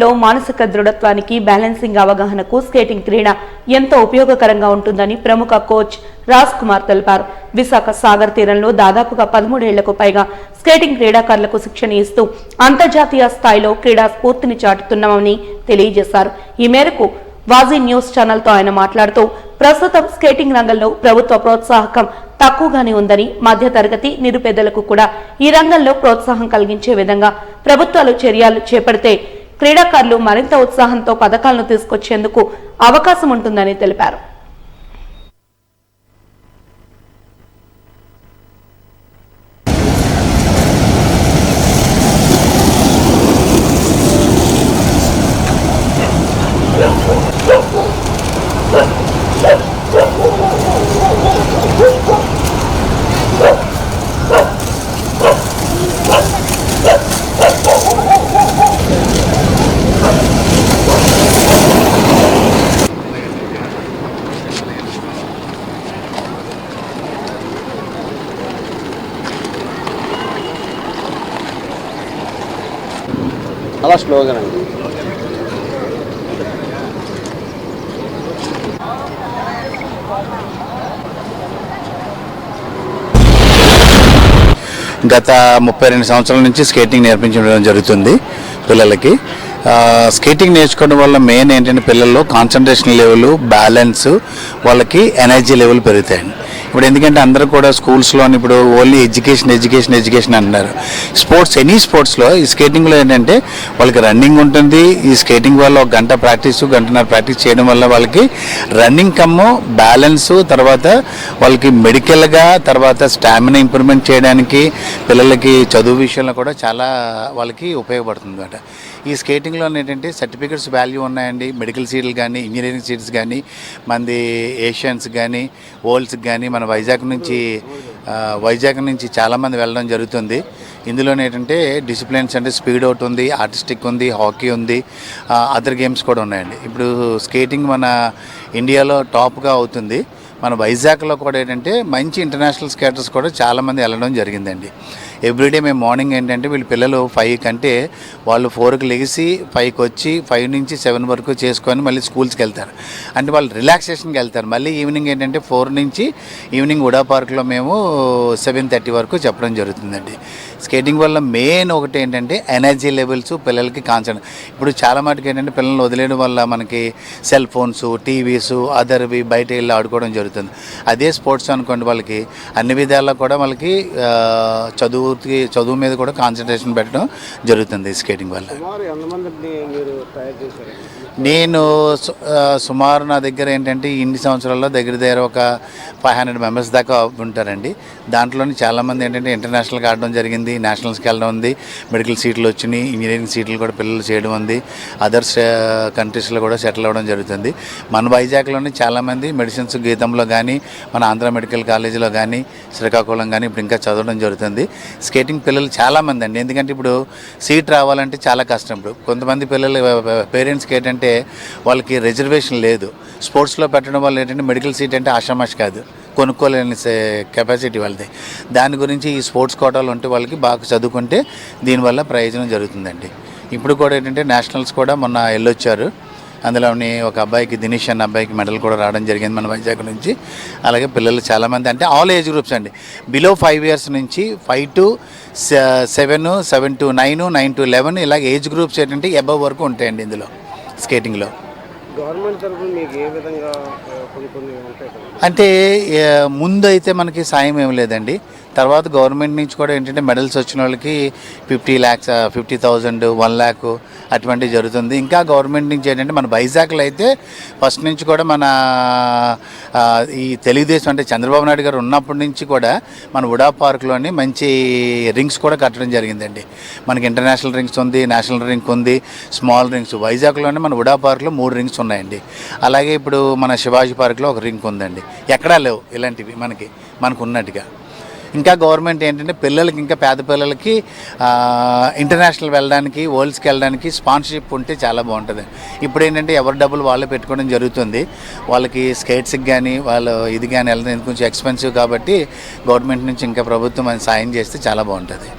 లో మానసిక దృఢత్వానికి బ్యాలెన్సింగ్ అవగాహనకు స్కేటింగ్ క్రీడ ఎంతో ఉపయోగకరంగా ఉంటుందని ప్రముఖ కోచ్ రాజ్ కుమార్ తెలిపారు. విశాఖ సాగర్ తీరంలో దాదాపుగా పదమూడేళ్ళకు పైగా స్కేటింగ్ క్రీడాకారులకు శిక్షణ ఇస్తూ అంతర్జాతీయ స్థాయిలో క్రీడా స్ఫూర్తిని చాటుతున్నామని తెలియజేశారు. ఈ మేరకు వాజీ న్యూస్ ఛానల్తో ఆయన మాట్లాడుతూ ప్రస్తుతం స్కేటింగ్ రంగంలో ప్రభుత్వ ప్రోత్సాహకం తక్కువగానే ఉందని మధ్యతరగతి నిరుపేదలకు కూడా ఈ రంగంలో ప్రోత్సాహం కలిగించే విధంగా ప్రభుత్వాలు చర్యలు చేపడితే క్రీడాకారులు మరింత ఉత్సాహంతో పథకాలను తీసుకొచ్చేందుకు అవకాశం ఉంటుందని తెలిపారు. అలా స్లోగన్ అండి. గత ముప్పై రెండు సంవత్సరాల నుంచి స్కేటింగ్ నేర్పించడం జరుగుతుంది పిల్లలకి. స్కేటింగ్ నేర్చుకోవడం వల్ల మెయిన్ ఏంటంటే పిల్లల్లో కాన్సన్ట్రేషన్ లెవెల్ బ్యాలెన్స్ వాళ్ళకి ఎనర్జీ లెవెల్ పెరుగుతాయండి. ఇప్పుడు ఎందుకంటే అందరూ కూడా స్కూల్స్లో ఇప్పుడు ఓన్లీ ఎడ్యుకేషన్ ఎడ్యుకేషన్ ఎడ్యుకేషన్ అంటున్నారు. స్పోర్ట్స్ ఎనీ స్పోర్ట్స్లో ఈ స్కేటింగ్లో ఏంటంటే వాళ్ళకి రన్నింగ్ ఉంటుంది. ఈ స్కేటింగ్ వల్ల ఒక గంట ప్రాక్టీస్ గంటన్నర ప్రాక్టీస్ చేయడం వల్ల వాళ్ళకి రన్నింగ్ కమ్ము బ్యాలెన్స్ తర్వాత వాళ్ళకి మెడికల్గా తర్వాత స్టామినా ఇంప్రూవ్మెంట్ చేయడానికి పిల్లలకి చదువు విషయంలో కూడా చాలా వాళ్ళకి ఉపయోగపడుతుంది అనమాట ఈ స్కేటింగ్లో ఏంటంటే సర్టిఫికెట్స్ వాల్యూ ఉన్నాయండి. మెడికల్ సీట్లు కానీ ఇంజనీరింగ్ సీట్స్ కానీ మనది ఏషియన్స్ కానీ ఓల్డ్స్కి కానీ మన వైజాగ్ నుంచి వైజాగ్ నుంచి చాలామంది వెళ్ళడం జరుగుతుంది. ఇందులో ఏంటంటే డిసిప్లిన్స్ అంటే స్పీడ్ అవుట్ ఉంది ఆర్టిస్టిక్ ఉంది హాకీ ఉంది అదర్ గేమ్స్ కూడా ఉన్నాయండి. ఇప్పుడు స్కేటింగ్ మన ఇండియాలో టాప్గా అవుతుంది. మన వైజాగ్లో కూడా ఏంటంటే మంచి ఇంటర్నేషనల్ స్కేటర్స్ కూడా చాలామంది వెళ్ళడం జరిగిందండి. ఎవ్రీడే మేము మార్నింగ్ ఏంటంటే వీళ్ళు పిల్లలు ఫైవ్ కంటే వాళ్ళు ఫోర్కి లెగిసి ఫైవ్కి వచ్చి ఫైవ్ నుంచి సెవెన్ వరకు చేసుకొని మళ్ళీ స్కూల్స్కి వెళ్తారు. అంటే వాళ్ళు రిలాక్సేషన్కి వెళ్తారు. మళ్ళీ ఈవినింగ్ ఏంటంటే ఫోర్ నుంచి ఈవినింగ్ ఉడా పార్క్లో మేము సెవెన్ థర్టీ వరకు చెప్పడం జరుగుతుందండి. స్కేటింగ్ వల్ల మెయిన్ ఒకటి ఏంటంటే ఎనర్జీ లెవెల్స్ పిల్లలకి కాన్సన్ ఇప్పుడు చాలా మటుకు ఏంటంటే పిల్లల్ని వదిలేయడం వల్ల మనకి సెల్ ఫోన్స్ టీవీస్ అదర్వి బయట వెళ్ళి ఆడుకోవడం జరుగుతుంది. అదే స్పోర్ట్స్ అనుకోండి వాళ్ళకి. అన్ని విధాల్లో కూడా వాళ్ళకి చదువు చదువుకి చదువు మీద కూడా కాన్సన్ట్రేషన్ పెట్టడం జరుగుతుంది స్కేటింగ్ వల్ల. నేను సుమారు నా దగ్గర ఏంటంటే ఇన్ని సంవత్సరాల్లో దగ్గర దగ్గర ఒక ఫైవ్ హండ్రెడ్ మెంబర్స్ దాకా ఉంటారండి. దాంట్లోని చాలామంది ఏంటంటే ఇంటర్నేషనల్కి ఆడడం జరిగింది నేషనల్స్కి వెళ్ళడం ఉంది మెడికల్ సీట్లు వచ్చినాయి ఇంజనీరింగ్ సీట్లు కూడా పిల్లలు చేయడం ఉంది అదర్స్ కంట్రీస్లో కూడా సెటిల్ అవ్వడం జరుగుతుంది. మన వైజాగ్లోని చాలామంది మెడిసిన్స్ గీతంలో కానీ మన ఆంధ్ర మెడికల్ కాలేజీలో కానీ శ్రీకాకుళం కానీ ఇప్పుడు ఇంకా చదవడం జరుగుతుంది. స్కేటింగ్ పిల్లలు చాలామంది అండి ఎందుకంటే ఇప్పుడు సీట్ రావాలంటే చాలా కష్టం. ఇప్పుడు కొంతమంది పిల్లలు పేరెంట్స్కి ఏంటంటే వాళ్ళకి రిజర్వేషన్ లేదు. స్పోర్ట్స్లో పెట్టడం వల్ల ఏంటంటే మెడికల్ సీట్ అంటే ఆషామాష్ కాదు. కొనుక్కోలేని కెపాసిటీ వాళ్ళది. దాని గురించి ఈ స్పోర్ట్స్ కోటాలు ఉంటే వాళ్ళకి బాగా చదువుకుంటే దీనివల్ల ప్రయోజనం జరుగుతుందండి. ఇప్పుడు కూడా ఏంటంటే నేషనల్స్ కూడా మొన్న వెళ్ళొచ్చారు. అందులోని ఒక అబ్బాయికి దినేష్ అన్న అబ్బాయికి మెడల్ కూడా రావడం జరిగింది మన వైజాగ్ నుంచి. అలాగే పిల్లలు చాలామంది అంటే ఆల్ ఏజ్ గ్రూప్స్ అండి. బిలో ఫైవ్ ఇయర్స్ నుంచి five to seven seven to nine nine to eleven ఇలాగ ఏజ్ గ్రూప్స్ ఏంటంటే ఎబవ్ వరకు ఉంటాయండి ఇందులో స్కేటింగ్లో. గవర్నమెంట్ తరఫున మీకు ఏ విధంగా కొన్ని కొన్ని ఉంటాయి అంటే ముందు అయితే మనకి సాయం ఏం లేదండి. తర్వాత గవర్నమెంట్ నుంచి కూడా ఏంటంటే మెడల్స్ వచ్చిన వాళ్ళకి fifty lakhs fifty thousand one lakh అటువంటివి జరుగుతుంది. ఇంకా గవర్నమెంట్ నుంచి ఏంటంటే మన వైజాగ్లో అయితే ఫస్ట్ నుంచి కూడా మన ఈ తెలుగుదేశం అంటే చంద్రబాబు నాయుడు గారు ఉన్నప్పటి నుంచి కూడా మన ఉడా పార్క్లోని మంచి రింగ్స్ కూడా కట్టడం జరిగిందండి. మనకి ఇంటర్నేషనల్ రింగ్స్ ఉంది నేషనల్ రింగ్ ఉంది స్మాల్ రింగ్స్. వైజాగ్లోనే మన ఉడా పార్క్లో మూడు రింగ్స్ ఉన్నాయండి అలాగే ఇప్పుడు మన శివాజీ పార్క్లో ఒక రింగ్ ఉందండి. ఎక్కడా లేవు ఇలాంటివి మనకి మనకు ఉన్నట్టుగా ఇంకా గవర్నమెంట్ ఏంటంటే పిల్లలకి ఇంకా పేద పిల్లలకి ఇంటర్నేషనల్ వెళ్ళడానికి వరల్డ్స్కి వెళ్ళడానికి స్పాన్సర్షిప్ ఉంటే చాలా బాగుంటుంది. ఇప్పుడు ఏంటంటే ఎవరి డబ్బులు వాళ్ళే పెట్టుకోవడం జరుగుతుంది. వాళ్ళకి స్కేట్స్కి కానీ వాళ్ళు ఇది కానీ వెళ్ళడం కొంచెం ఎక్స్పెన్సివ్ కాబట్టి గవర్నమెంట్ నుంచి ఇంకా ప్రభుత్వం అది సాయం చేస్తే చాలా బాగుంటుంది.